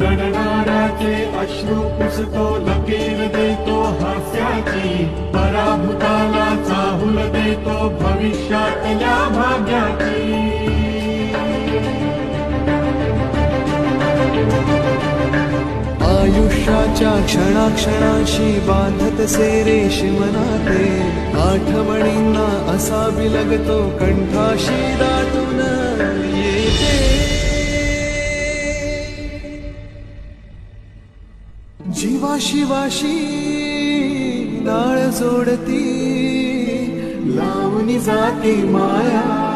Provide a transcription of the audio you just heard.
रडणाऱ्याचे अश्रू पुसतो लकीर देतो हास्याची पराभूताला चाहूल देतो भविष्यातल्या भाग्याची. आयुष्याच्या क्षणाक्षणाशी बांधत से शिवनाते आठवणींना असा बिलगतो कंठाशी दाटून. जीवाशिवाशी नाळ जोडती लावणी जाती माया.